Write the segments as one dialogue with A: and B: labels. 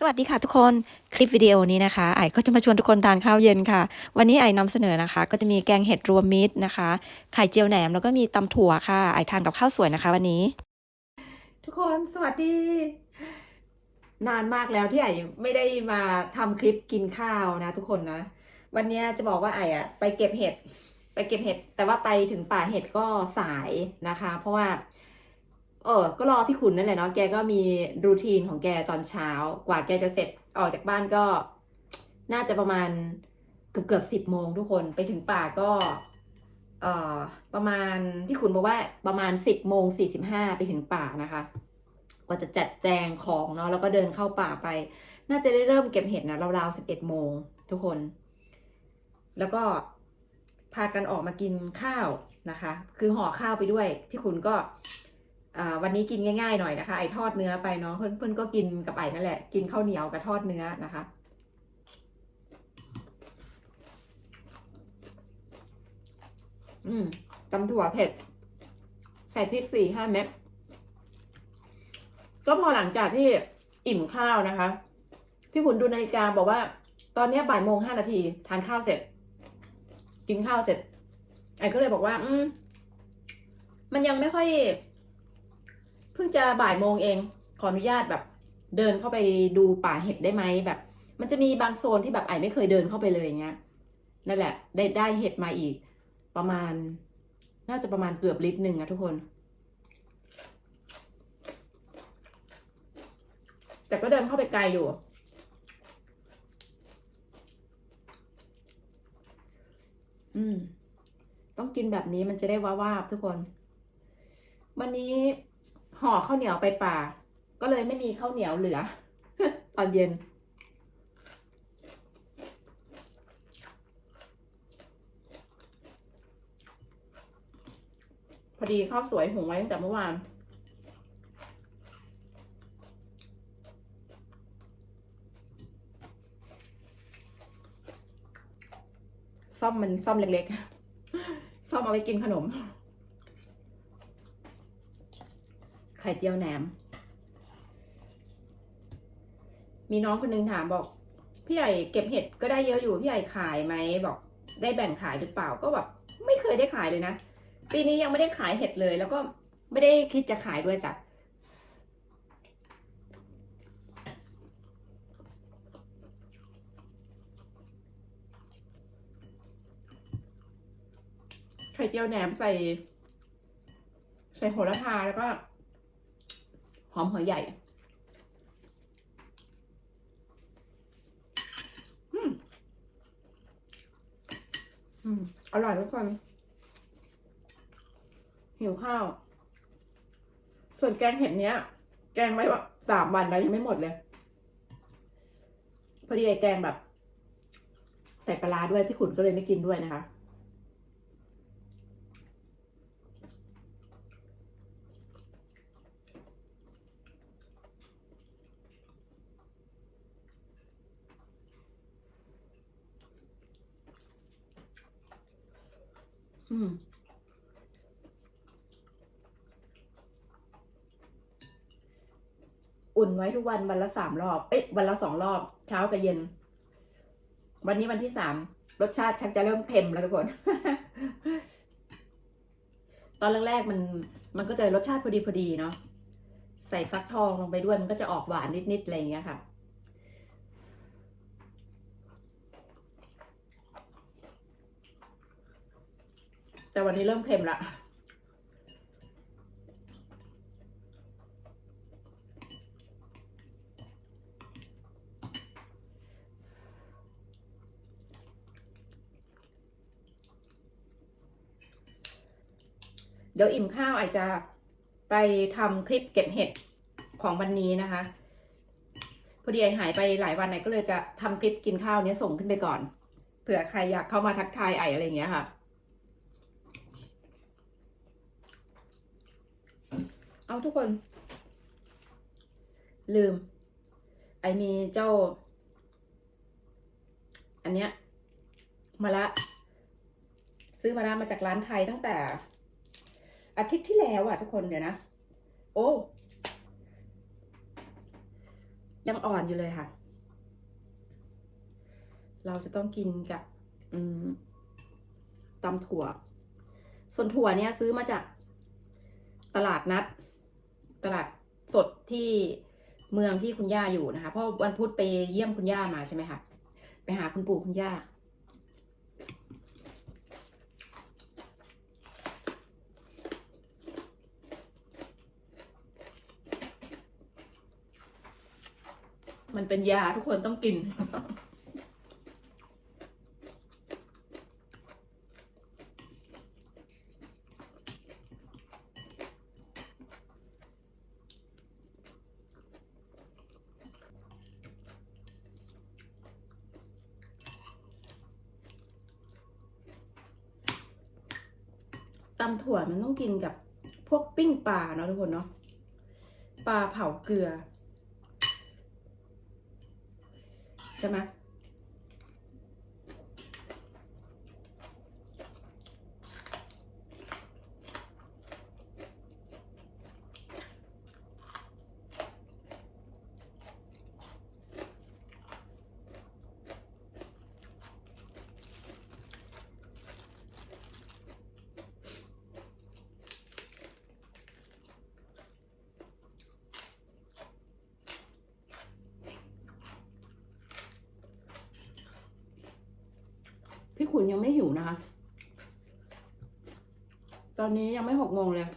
A: สวัสดีค่ะทุกคนคลิปวิดีโอนี้นะคะไอก็จะมาชวนทุกคนทานข้าวเย็นค่ะ วันนี้ไอนำเสนอนะคะ ก็จะมีแกงเห็ดรวมมิตรนะคะ ไข่เจียวแหนมแล้วก็มีตำถั่วค่ะไอทานกับข้าวสวยนะคะ วันนี้ ทุกคนสวัสดี นานมากแล้วที่ไอไม่ได้มาทำคลิปกินข้าวนะ ทุกคนนะ วันนี้จะบอกว่าไออะไปเก็บเห็ด ไปเก็บเห็ด แต่ว่าไปถึงป่าเห็ดก็สายนะคะ เพราะว่า เออก็รอพี่ขุนนั่นแหละเนาะแกก็มีรูทีนของแกตอนเช้า กว่าแกจะเสร็จออกจากบ้านก็ น่าจะประมาณเกือบเกือบสิบโมงทุกคนไปถึงป่าก็ เอ่อ ประมาณพี่ขุนบอกว่าประมาณสิบโมงสี่สิบห้าไปถึงป่านะคะกว่าจะจัดแจงของเนาะแล้วก็เดินเข้าป่าไป น่าจะได้เริ่มเก็บเห็ดนะราวๆสิบเอ็ดโมงทุกคน แล้วก็พากันออกมากินข้าวนะคะ คือห่อข้าวไปด้วย พี่ขุนก็ วันนี้กินง่ายๆหน่อยนะคะ ไอทอดเนื้อไปเนาะเพื่อนเพื่อนก็กินกับไอนั่นแหละ กินข้าวเหนียวกับทอดเนื้อนะคะอืมตำถั่วเผ็ด ใส่พริกสี่ห้าเม็ดก็พอหลังจากที่อิ่มข้าวนะคะ พี่ขุนดูนาฬิกาบอกว่า ตอนนี้บ่ายโมงห้านาทีทานข้าวเสร็จ กินข้าวเสร็จไอก็เลยบอกว่า อืมมันยังไม่ค่อย พิ่งจะบ่ายโมงเอง ขออนุญาตแบบเดินเข้าไปดูป่าเห็ดได้ไหมแบบ มันจะมีบางโซนที่แบบไอไม่เคยเดินเข้าไปเลยอย่างเงี้ยนั่นแหละ ได้ได้เห็ดมาอีก ประมาณ น่าจะประมาณเกือบลิตรหนึ่งอะทุกคน แต่ก็เดินเข้าไปไกลอยู่อืม ต้องกินแบบนี้มันจะได้ว้าๆทุกคน วันนี้ ห่อข้าวเหนียวไปป่า ก็เลยไม่มีข้าวเหนียวเหลือ ตอนเย็น พอดีข้าวสวยหุงไว้ตั้งแต่เมื่อวานซ่อมมันซ่อมเล็กๆ ซ่อมเอาไปกินขนม ไข่เจียวแหนม มีน้องคนนึงถามบอก พี่ใหญ่เก็บเห็ดก็ได้เยอะอยู่ พี่ใหญ่ขายไหมบอก ได้แบ่งขายหรือเปล่าก็แบบไม่เคยได้ขายเลยนะ ปีนี้ยังไม่ได้ขายเห็ดเลย แล้วก็ไม่ได้คิดจะขายด้วยจ้ะไข่เจียวแหนมใส่ ใส่โหระพาแล้วก็ หอมหัวใหญ่อืมอร่อยทุกคน หิวข้าว ส่วนแกงเห็ดเนี้ย แกงไว้ว่าสามวันแล้วยังไม่หมดเลย พอดีไอ้แกงแบบ ใส่ปลาด้วยพี่ขุนก็เลยไม่กินด้วยนะคะ อืมอุ่นไว้ทุกวันวันละสามรอบ เอ้ยวันละสองรอบ เช้ากับเย็น วันนี้วันที่สามรสชาติชักจะเริ่มเค็มแล้วทุกคน ตอนแรกๆมัน มันก็จะรสชาติพอดีพอดีเนาะ ใส่ฟักทองลงไปด้วยมันก็จะออกหวานนิดๆอะไรอย่างเงี้ยค่ะ แต่วันนี้เริ่มเค็มละเดี๋ยวอิ่มข้าวอาจจะไปทำคลิปเก็บเห็ดของวันนี้นะคะ พอดีไอหายไปหลายวันไอก็เลยจะทำคลิปกินข้าวเนี้ยส่งขึ้นไปก่อน เผื่อใครอยากเข้ามาทักทายไออะไรอย่างเงี้ยค่ะ เอาทุกคน ลืม ไอมีเจ้า อันเนี้ยมาละ ซื้อมาละมาจากร้านไทยตั้งแต่ อาทิตย์ที่แล้วอะทุกคนเดี๋ยวนะ โอ้ ยังอ่อนอยู่เลยค่ะ เราจะต้องกินกับตำถั่ว ส่วนถั่วเนี่ยซื้อมาจากตลาดนัด ตลาดสดที่เมืองที่คุณย่าอยู่นะคะ เพราะวันพุธไปเยี่ยมคุณย่ามาใช่ไหมคะไปหาคุณปู่คุณย่า มันเป็นยาทุกคนต้องกิน ตำถั่วมันต้อง กินกับพวกปิ้งปลาเนาะทุกคนเนาะปลาเผาเกลือใช่ไหมี่ขุนยังไม่หิวนะคะ ตอนนี้ยังไม่หกโมงเลย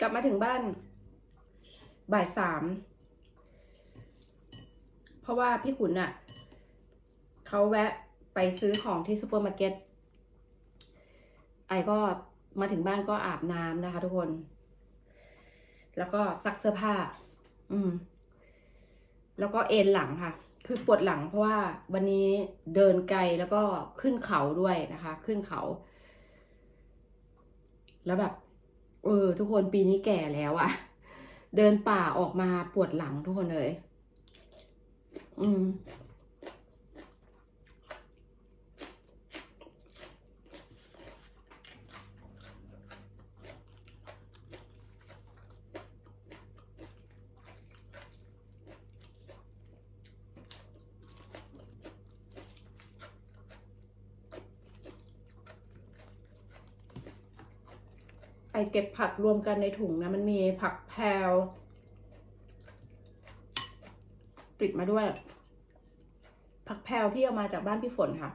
A: กลับมาถึงบ้าน บ่ายสาม เพราะว่าพี่ขุนอะ่ะ เขาแวะไปซื้อของที่ซูเปอร์มาร์เก็ต ไอก็มาถึงบ้านก็อาบน้ำนะคะทุกคน แล้วก็ซักเสื้อผ้า อืม แล้วก็เอนหลังค่ะ คือปวดหลังเพราะว่าวันนี้เดินไกลแล้วก็ขึ้นเขาด้วยนะคะ ขึ้นเขา แล้วแบบ เออ ทุกคนปีนี้แก่แล้วอะเดินป่าออกมาปวดหลังทุกคนเลย อืม ไอเก็บผักรวมกันในถุงนะ มันมีผักแพลวติดมาด้วย ผักแพลวที่เอามาจากบ้านพี่ฝนค่ะ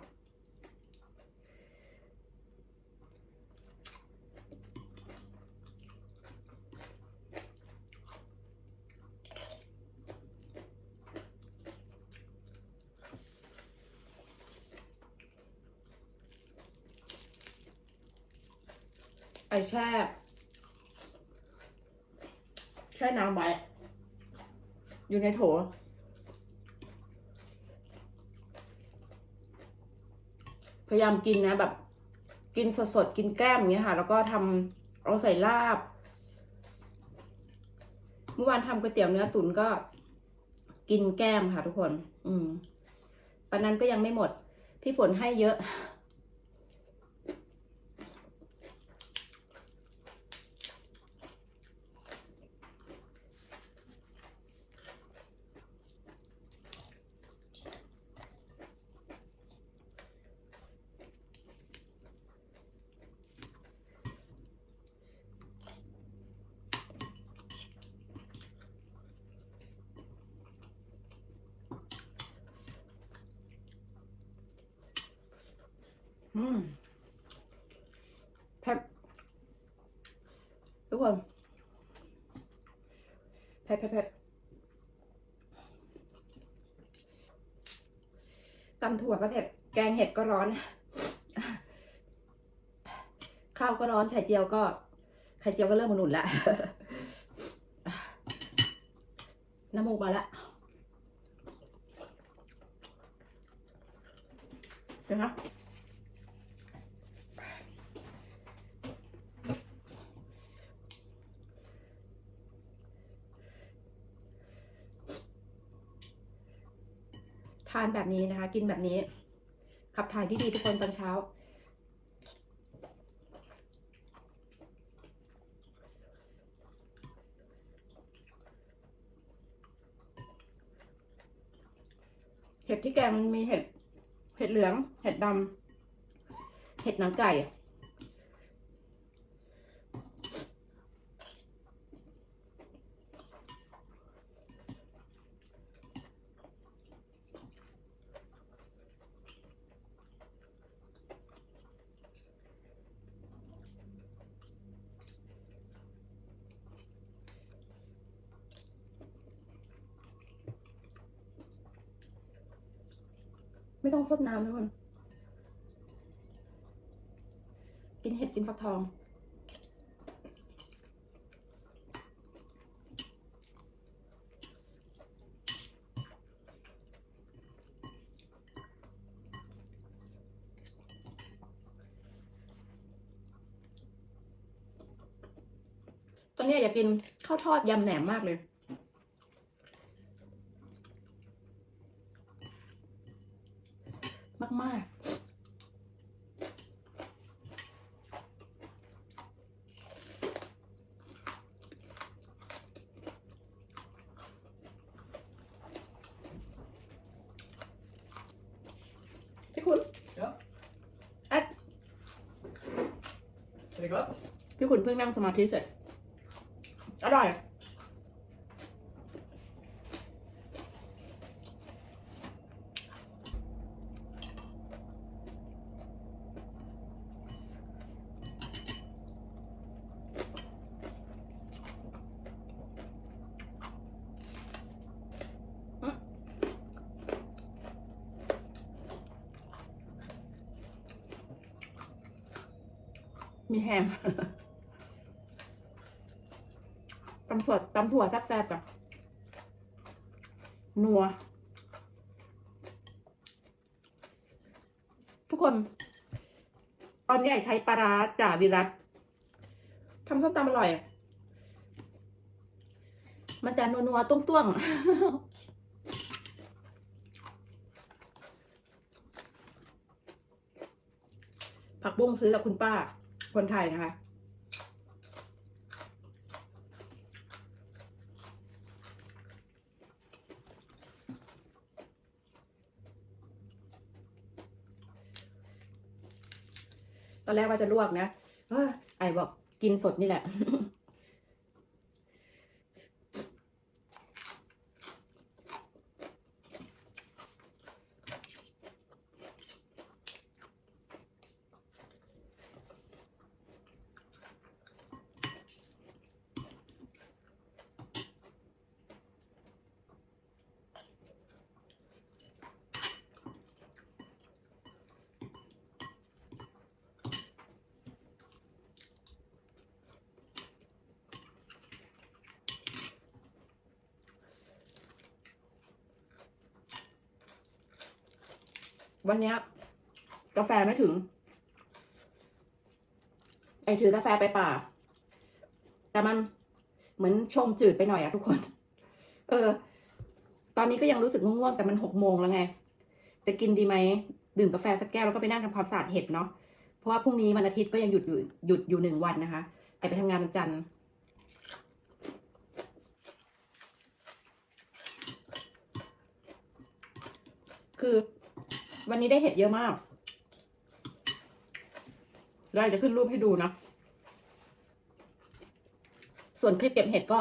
A: ไอแช่ แช่น้ำไว้ อยู่ในโถ พยายามกินนะแบบ กินสดๆ กินแกล้มอย่างเงี้ยค่ะ แล้วก็ทำเอาใส่ลาบ เมื่อวานทำก๋วยเตี๋ยวเนื้อตุ๋นก็กินแก้มค่ะทุกคน อืมปันนั้นก็ยังไม่หมด พี่ฝนให้เยอะ เผ็ดทุกคนเผ็ดเผ็ดเผ็ดตำถั่วก็เผ็ด แกงเห็ดก็ร้อน ข้าวก็ร้อน ไข่เจียวก็ ไข่เจียวก็เริ่มมาหนุนละน้ำมูกมาละเดี๋ยวนะานแบบนี้นะคะ กินแบบนี้ ขับถ่ายที่ดีทุกคนตอนเช้า เห็ดที่แกงมันมีเห็ด เห็ดเหลือง เห็ดดำ เห็ดหนังไก่ ไม่ต้องซดน้ำทุกคนกินเห็ดกินฟักทองตอนนี้อยากกินข้าวทอดยำแหนมมากเลย มากๆพี่คุณ
B: Ja.
A: แอ๊ะ
B: Är det gott?
A: พี่คุณเพิ่งนั่งสมาธิเสร็จ อร่อย มีแฮมตำถั่วตำถั่วแซ่บๆจ้ะนัว ทุกคน ตอนนี้ใช้ปลาร้าจ่าวิรัตทำส้มตำอร่อย มันจะนัวๆต้วงๆผักบุ้งซื้อกับคุณป้า คนไทยนะคะ ตอนแรกว่าจะลวกนะเออไอบอกกินสดนี่แหละ วันเนี้ย กาแฟไม่ถึง ไอถือกาแฟไปป่า แต่มันเหมือนชงจืดไปหน่อยอะทุกคน เออ ตอนนี้ก็ยังรู้สึกง่วงๆแต่มันหกโมงแล้วไง จะกินดีไหมดื่มกาแฟสักแก้วแล้วก็ไปนั่งทำความสะอาดเห็ดเนาะเพราะว่าพรุ่งนี้วันอาทิตย์ก็ยังหยุดอยู่หยุดอยู่หนึ่งวันนะคะไอไปทำงานวันจันทร์คือ วันนี้ได้เห็ดเยอะมากเราจะขึ้นรูปให้ดูนะส่วนคลิปเก็บเห็ดก็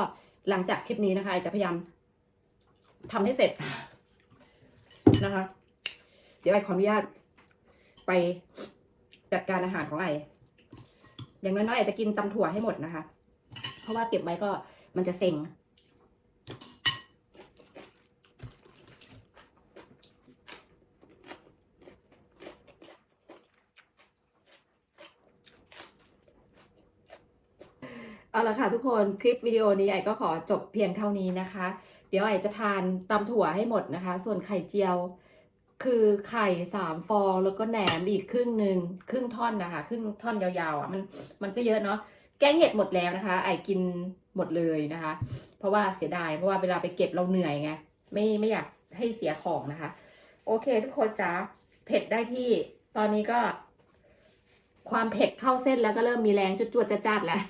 A: หลังจากคลิปนี้นะคะจะพยายามทำให้เสร็จนะคะ เดี๋ยวไอขออนุญาตไปจัดการอาหารของไออย่างน้อยๆไอจะกินตำถั่วให้หมดนะคะ เพราะว่าเก็บไว้ก็มันจะเซ็ง ละค่ะทุกคนคลิปวิดีโอนี้ไอก็ขอจบเพียงเท่านี้นะคะ เดี๋ยวไอจะทานตำถั่วให้หมดนะคะ ส่วนไข่เจียว คือไข่สามฟองแล้วก็แหนมอีกครึ่งหนึ่งครึ่งท่อนนะคะครึ่งท่อนยาวๆอะมันมันก็เยอะเนาะแกงเห็ดหมดแล้วนะคะ ไอกินหมดเลยนะคะ เพราะว่าเสียดายเพราะว่าเวลาไปเก็บเราเหนื่อยไงไม่ไม่อยากให้เสียของนะคะ โอเคทุกคนจ้าเผ็ดได้ที่ตอนนี้ก็ ความเผ็ดเข้าเส้นแล้วก็เริ่มมีแรงจวดๆจัดๆแล้ว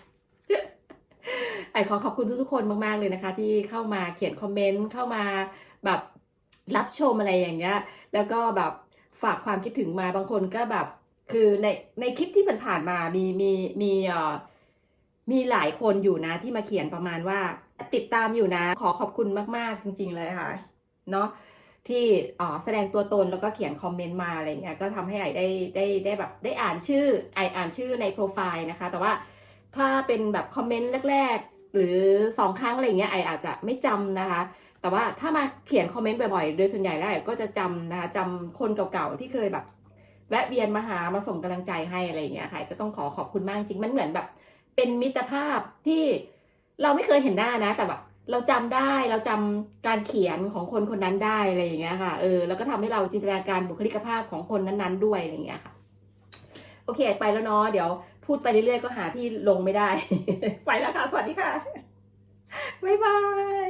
A: ไอขอขอบคุณทุกๆคนมากๆเลยนะคะ ที่เข้ามาเขียนคอมเมนต์เข้ามาแบบรับชมอะไรอย่างเงี้ย แล้วก็แบบฝากความคิดถึงมาบางคนก็แบบ คือในในคลิปที่มันผ่านมามีมีมีเอ่อมีหลายคนอยู่นะที่มาเขียนประมาณว่า ติดตามอยู่นะ ขอขอบคุณมากๆจริง ๆ เลยค่ะ เนาะที่อ่อแสดงตัวตนแล้วก็เขียนคอมเมนต์มาอะไรเงี้ยก็ทำให้ไอได้ได้ได้แบบได้อ่านชื่อไออ่านชื่อในโปรไฟล์นะคะ แต่ว่า ถ้าเป็นแบบคอมเมนต์แรก ๆ หรือสองครั้งอะไรเงี้ยไออาจจะไม่จำนะคะ แต่ว่าถ้ามาเขียนคอมเมนต์บ่อยๆ โดยส่วนใหญ่แล้วไอก็จะจำนะคะจำคนเก่าๆที่เคยแบบ แวะเวียนมาหามาส่งกำลังใจให้อะไรเงี้ยค่ะก็ต้องขอขอบคุณมากจริงมันเหมือนแบบ เป็นมิตรภาพที่เราไม่เคยเห็นหน้านะ แต่แบบเราจำได้เราจำการเขียนของคนคนนั้นได้อะไรอย่างเงี้ยค่ะเออแล้วก็ทำให้เราจินตนาการบุคลิกภาพของคนนั้น ๆ ด้วยอะไรอย่างเงี้ยค่ะ โอเค ไปแล้วเนาะเดี๋ยว พูดไปเรื่อยๆก็หาที่ลงไม่ได้ ไปแล้วค่ะ สวัสดีค่ะ บ๊ายบาย